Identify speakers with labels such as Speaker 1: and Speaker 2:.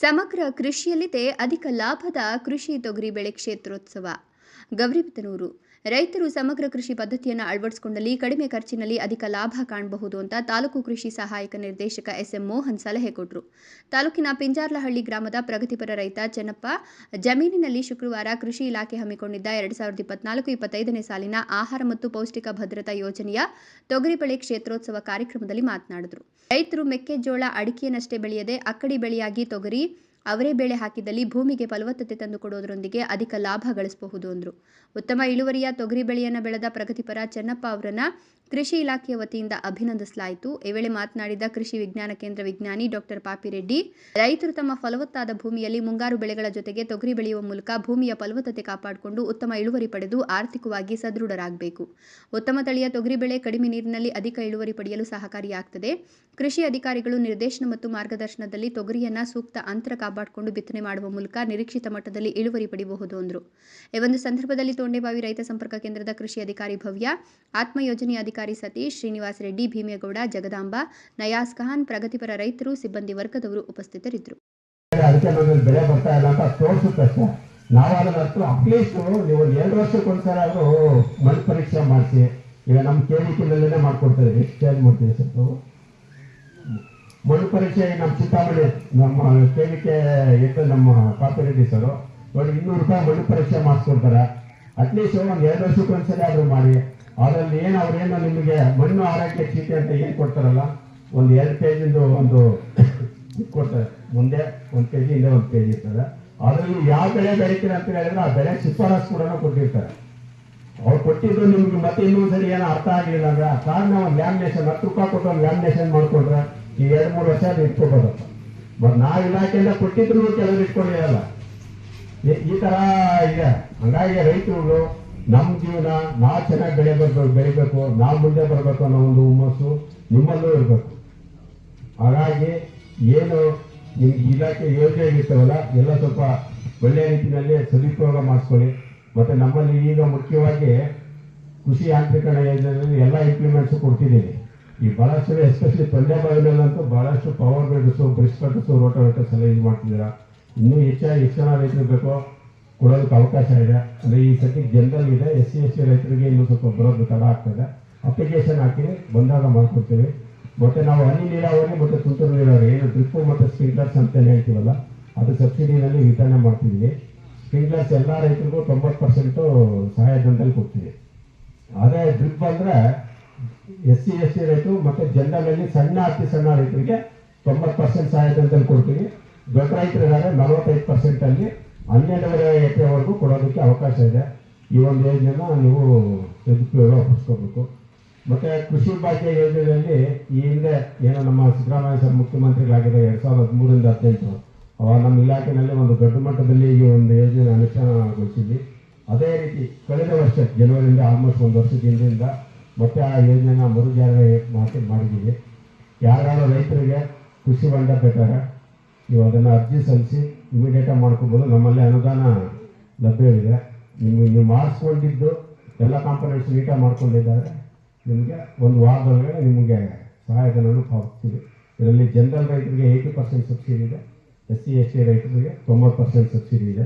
Speaker 1: ಸಮಗ್ರ ಕೃಷಿಯಲ್ಲಿದೆ ಅಧಿಕ ಲಾಭದ ಕೃಷಿ ತೊಗರಿ ಬೆಳೆ ಕ್ಷೇತ್ರೋತ್ಸವ. ಗೌರಿಬಿದನೂರು ರೈತರು ಸಮಗ್ರ ಕೃಷಿ ಪದ್ಧತಿಯನ್ನು ಅಳವಡಿಸಿಕೊಂಡಲ್ಲಿ ಕಡಿಮೆ ಖರ್ಚಿನಲ್ಲಿ ಅಧಿಕ ಲಾಭ ಕಾಣಬಹುದು ಅಂತ ತಾಲೂಕು ಕೃಷಿ ಸಹಾಯಕ ನಿರ್ದೇಶಕ ಎಸ್ ಎಂ ಮೋಹನ್ ಸಲಹೆ ಕೊಟ್ಟರು ತಾಲೂಕಿನ ಪಿಂಜಾರ್ಲಹಳ್ಳಿ ಗ್ರಾಮದ ಪ್ರಗತಿಪರ ರೈತ ಚೆನ್ನಪ್ಪ, ಜಮೀನಿನಲ್ಲಿ ಶುಕ್ರವಾರ ಕೃಷಿ ಇಲಾಖೆ ಹಮ್ಮಿಕೊಂಡಿದ್ದ ಎರಡು ಸಾವಿರದ ಇಪ್ಪತ್ನಾಲ್ಕು ಇಪ್ಪತ್ತೈದನೇ ಸಾಲಿನ ಆಹಾರ ಮತ್ತು ಪೌಷ್ಟಿಕ ಭದ್ರತಾ ಯೋಜನೆಯ ತೊಗರಿ ಬೆಳೆ ಕ್ಷೇತ್ರೋತ್ಸವ ಕಾರ್ಯಕ್ರಮದಲ್ಲಿ ಮಾತನಾಡಿದರು. ರೈತರು ಮೆಕ್ಕೆಜೋಳ ಅಡಿಕೆಯನ್ನಷ್ಟೇ ಬೆಳೆಯದೆ ಅಕ್ಕಡಿ ಬೆಳೆಯಾಗಿ ತೊಗರಿ ಅವರೇ ಬೆಳೆ ಹಾಕಿದಲ್ಲಿ ಭೂಮಿಗೆ ಫಲವತ್ತತೆ ತಂದುಕೊಡೋದರೊಂದಿಗೆ ಅಧಿಕ ಲಾಭ ಗಳಿಸಬಹುದು ಅಂದರು. ಉತ್ತಮ ಇಳುವರಿಯ ತೊಗರಿ ಬೆಳೆಯನ್ನು ಬೆಳೆದ ಪ್ರಗತಿಪರ ಚೆನ್ನಪ್ಪ ಅವರನ್ನು ಕೃಷಿ ಇಲಾಖೆಯ ವತಿಯಿಂದ ಅಭಿನಂದಿಸಲಾಯಿತು. ಈ ವೇಳೆ ಮಾತನಾಡಿದ ಕೃಷಿ ವಿಜ್ಞಾನ ಕೇಂದ್ರ ವಿಜ್ಞಾನಿ ಡಾಕ್ಟರ್ ಪಾಪಿರೆಡ್ಡಿ, ರೈತರು ತಮ್ಮ ಫಲವತ್ತಾದ ಭೂಮಿಯಲ್ಲಿ ಮುಂಗಾರು ಬೆಳೆಗಳ ಜೊತೆಗೆ ತೊಗರಿ ಬೆಳೆಯುವ ಮೂಲಕ ಭೂಮಿಯ ಫಲವತ್ತತೆ ಕಾಪಾಡಿಕೊಂಡು ಉತ್ತಮ ಇಳುವರಿ ಪಡೆದು ಆರ್ಥಿಕವಾಗಿ ಸದೃಢರಾಗಬೇಕು. ಉತ್ತಮ ತಳಿಯ ತೊಗರಿ ಬೆಳೆ ಕಡಿಮೆ ನೀರಿನಲ್ಲಿ ಅಧಿಕ ಇಳುವರಿ ಪಡೆಯಲು ಸಹಕಾರಿಯಾಗ್ತದೆ. ಕೃಷಿ ಅಧಿಕಾರಿಗಳು ನಿರ್ದೇಶನ ಮತ್ತು ಮಾರ್ಗದರ್ಶನದಲ್ಲಿ ತೊಗರಿಯನ್ನು ಸೂಕ್ತ ಅಂತರ ಕಾಪಾಡಿಕೊಂಡು ಬಿತ್ತನೆ ಮಾಡುವ ಮೂಲಕ ನಿರೀಕ್ಷಿತ ಮಟ್ಟದಲ್ಲಿ ಇಳುವರಿ ಪಡೆಯಬಹುದು ಅಂದರು. ಈ ಒಂದು ಸಂದರ್ಭದಲ್ಲಿ ತೋಂಡೆಬಾವಿ ರೈತ ಸಂಪರ್ಕ ಕೇಂದ್ರದ ಕೃಷಿ ಅಧಿಕಾರಿ ಭವ್ಯ ಆತ್ಮ ಯೋಜನೆ ಅಧಿಕಾರಿ ಸತೀಶ್, ಶ್ರೀನಿವಾಸ್ ರೆಡ್ಡಿ, ಭೀಮೇಗೌಡ, ಜಗದಾಂಬ ನಯಾಸ್ ಖಾನ್, ಪ್ರಗತಿಪರ ರೈತರು, ಸಿಬ್ಬಂದಿ ವರ್ಗದವರು ಉಪಸ್ಥಿತರಿದ್ದರು.
Speaker 2: ಈಗ ನಮ್ಮ ಕೇಳಿಕೆಯಲ್ಲೇ ಎಷ್ಟು ಚಾರ್ಜ್ ಮಾಡ್ತೀವಿ ಸರ್ ನಾವು? ಮಣ್ಣು ಪರೀಕ್ಷೆ ನಮ್ಮ ಚಿಂತಾಮಣಿ, ನಮ್ಮ ಕೇಳಿಕೆ ಇಟ್ಟು ನಮ್ಮ ಕಾಪಿರೆಡ್ಡಿ ಸರ್ ನೋಡಿ ಇನ್ನೂರು ರೂಪಾಯಿ ಮಣ್ಣು ಪರೀಕ್ಷೆ ಮಾಡಿಸ್ಕೊಡ್ತಾರೆ. ಅಟ್ಲೀಸ್ಟ್ ಒಂದು ಎರಡು ವರ್ಷಕ್ಕೊಂದ್ಸಲ ಆದರೂ ಮಾಡಿ. ಅದರಲ್ಲಿ ಏನು ಅವ್ರೇನು ನಿಮಗೆ ಮಣ್ಣು ಆರೋಗ್ಯ ಚೀಟಿ ಅಂತ ಏನು ಕೊಡ್ತಾರಲ್ಲ, ಒಂದು ಎರಡು ಪೇಜಿಂದು ಒಂದು ಕೊಡ್ತಾರೆ. ಮುಂದೆ ಒಂದು ಕೆ ಜಿ ಹಿಂದೆ ಒಂದು ಕೆ ಜಿ ಇರ್ತದೆ. ಅದರಲ್ಲಿ ಯಾವ ಬೆಳೆ ಬೆಳಿತೀರ ಅಂತ ಹೇಳಿದ್ರೆ, ಆ ಬೆಳೆ ಶಿಫಾರಸ್ ಕೂಡ ಕೊಟ್ಟಿರ್ತಾರೆ. ಅವ್ರು ಕೊಟ್ಟಿದ್ದು ನಿಮ್ಗೆ ಮತ್ತೆ ಇನ್ನೊಂದ್ಸರಿ ಏನೋ ಅರ್ಥ ಆಗಲಿಲ್ಲ ಅಂದ್ರೆ, ಆ ಕಾರಣ ಒಂದು ಲ್ಯಾಮಿನೇಷನ್ ಹತ್ತು ರೂಪಾಯಿ ಕೊಟ್ಟು ಒಂದು ಲ್ಯಾಮಿನೇಷನ್ ಮಾಡ್ಕೊಂಡ್ರೆ ಈ ಎರಡು ಮೂರು ವರ್ಷ ಅದು ಇಟ್ಕೋಬೋದಪ್ಪ ಬಟ್ ನಾವು ಇಲಾಖೆಯಿಂದ ಕೊಟ್ಟಿದ್ರು ಕೆಲವರು ಇಟ್ಕೊಂಡಿರಲ್ಲ. ಈ- ತರ ಇದೆ ಹಂಗಾಗಿ ರೈತರುಗಳು ನಮ್ಮ ಜೀವನ, ನಾವು ಚೆನ್ನಾಗಿ ಬೆಳೆ ಬರ್ಬೇಕು ಬೆಳಿಬೇಕು, ನಾವು ಮುಂದೆ ಬರಬೇಕು ಅನ್ನೋ ಒಂದು ಹುಮ್ಮಸ್ಸು ನಿಮ್ಮಲ್ಲೂ ಇರಬೇಕು. ಹಾಗಾಗಿ ಏನು ಇಲಾಖೆ ಯೋಜನೆ ಇರ್ತವಲ್ಲ ಎಲ್ಲ ಸ್ವಲ್ಪ ಒಳ್ಳೆಯ ರೀತಿಯಲ್ಲಿ ಸದುಪಯೋಗ ಮಾಡಿಸ್ಕೊಳ್ಳಿ. ಮತ್ತೆ ನಮ್ಮಲ್ಲಿ ಈಗ ಮುಖ್ಯವಾಗಿ ಕೃಷಿ ಯಾಂತ್ರೀಕರಣ ಯೋಜನೆಯಲ್ಲಿ ಎಲ್ಲ ಇಂಪ್ಲಿಮೆಂಟ್ಸ್ ಕೊಡ್ತಿದ್ದೀವಿ ಈ ಬಹಳಷ್ಟು ಎಸ್ಪೆಷಲಿ ಪಂದ್ಯ ಬಾವಿನಲ್ಲಂತೂ ಬಹಳಷ್ಟು ಪವರ್ ಬೇಡಸು ಬ್ರಿಸ್ ಕಟ್ಟಸು ರೋಟಸ್ ಎಲ್ಲ ಯೂಸ್ ಮಾಡ್ತಿದ್ದೀರಾ. ಇನ್ನೂ ಹೆಚ್ಚಾಗಿ ಎಷ್ಟು ಜನ ರೈತರು ಬೇಕೋ, ಕೊಡೋದಕ್ಕೆ ಅವಕಾಶ ಇದೆ. ಅಂದರೆ ಈ ಸತಿ ಜನರಲ್ ಇದೆ ಎಸ್ ಸಿ ಎಸ್ ಸಿ ರೈತರಿಗೆ ಇನ್ನೂ ಸ್ವಲ್ಪ ಬರೋದು ತಡ ಆಗ್ತದೆ. ಅಪ್ಲಿಕೇಶನ್ ಹಾಕಿ ಬಂದಾಗ ಮಾಡ್ಕೊಡ್ತೀವಿ. ಮತ್ತು ನಾವು ಹನಿ ನೀರಾವರಿ ಮತ್ತು ತುಂತುರು ನೀರಾವರಿ, ಏನು ಡ್ರಿಪ್ಪು ಮತ್ತು ಸ್ಪ್ರಿಂಕ್ಲರ್ಸ್ ಅಂತ ಹೇಳ್ತೀವಲ್ಲ, ಅದು ಸಬ್ಸಿಡಿನಲ್ಲಿ ವಿತರಣೆ ಮಾಡ್ತಿದ್ವಿ ಸ್ಪ್ರಿಂಕ್ಲರ್ಸ್ ಎಲ್ಲ ರೈತರಿಗೂ ತೊಂಬತ್ತು ಪರ್ಸೆಂಟು ಸಹಾಯಧನದಲ್ಲಿ ಕೊಡ್ತೀವಿ. ಅದೇ ಡ್ರಿಪ್ ಅಂದರೆ ಎಸ್ ಸಿ ಎಸ್ ಸಿ ರೈತರು ಮತ್ತು ಜನರಲ್ಲಿ ಸಣ್ಣ ಅತಿ ಸಣ್ಣ ರೈತರಿಗೆ ತೊಂಬತ್ತು ಪರ್ಸೆಂಟ್ ಸಹಾಯಧನದಲ್ಲಿ ಕೊಡ್ತೀವಿ. ದೊಡ್ಡ ರೈತರಿದ್ದಾರೆ, ನಲವತ್ತೈದು ಪರ್ಸೆಂಟಲ್ಲಿ ಹನ್ನೆರಡೂವರೆ ಎಕರೆವರೆಗೂ ಕೊಡೋದಕ್ಕೆ ಅವಕಾಶ ಇದೆ. ಈ ಒಂದು ಯೋಜನೆನ ನೀವು ಸದುಪಯೋಗ ಪಡಿಸ್ಕೋಬೇಕು ಮತ್ತೆ ಕೃಷಿ ಭಾಗ್ಯ ಯೋಜನೆಯಲ್ಲಿ ಈ ಹಿಂದೆ ಏನು ನಮ್ಮ ಸಿದ್ದರಾಮಯ್ಯ ಸರ್ ಮುಖ್ಯಮಂತ್ರಿಗಳಾಗಿದೆ ಎರಡ್ ಸಾವಿರದ ಹದಿಮೂರರಿಂದ ಹದಿನೆಂಟು ಅವಾಗ ನಮ್ಮ ಇಲಾಖೆಯಲ್ಲಿ ಒಂದು ದೊಡ್ಡ ಮಟ್ಟದಲ್ಲಿ ಈ ಒಂದು ಯೋಜನೆ ಅನುಷ್ಠಾನಗೊಳಿಸಿದ್ವಿ. ಅದೇ ರೀತಿ ಕಳೆದ ವರ್ಷ, ಜನವರಿಯಿಂದ ಆಲ್ಮೋಸ್ಟ್ ಒಂದು ವರ್ಷದ ಮತ್ತೆ ಆ ಯೋಜನೆನ ಮರುಜಾರಿ ಮಾಡಿ ಮಾಡಿದ್ದೀವಿ. ಯಾರ್ಯಾರು ರೈತರಿಗೆ ಕೃಷಿ ಹೊಂಡ ಬೇಕಾದ್ರೆ ನೀವು ಅದನ್ನು ಅರ್ಜಿ ಸಲ್ಲಿಸಿ ಇಮಿಡಿಯೇಟಾಗಿ ಮಾಡ್ಕೋಬೋದು. ನಮ್ಮಲ್ಲಿ ಅನುದಾನ ಲಭ್ಯವಿದೆ. ನಿಮಗೆ ನೀವು ಮಾಡಿಸ್ಕೊಂಡಿದ್ದು ಎಲ್ಲ ಕಾಂಪೊನೆಂಟ್ಸ್ ನೀಟಾಗಿ ಮಾಡ್ಕೊಂಡಿದ್ದಾರೆ. ನಿಮಗೆ ಒಂದು ವಾರದೊಳಗಡೆ ನಿಮಗೆ ಸಹಾಯಧನವನ್ನು ಪಾವತಿಸ್ತೀವಿ ಇದರಲ್ಲಿ ಜನರಲ್ ರೈತರಿಗೆ ಏಯ್ಟಿ ಪರ್ಸೆಂಟ್ ಸಬ್ಸಿಡಿ ಇದೆ. ಎಸ್ ಸಿ ಎಸ್ ಟಿ ರೈತರಿಗೆ ತೊಂಬತ್ತು ಪರ್ಸೆಂಟ್ ಸಬ್ಸಿಡಿ ಇದೆ.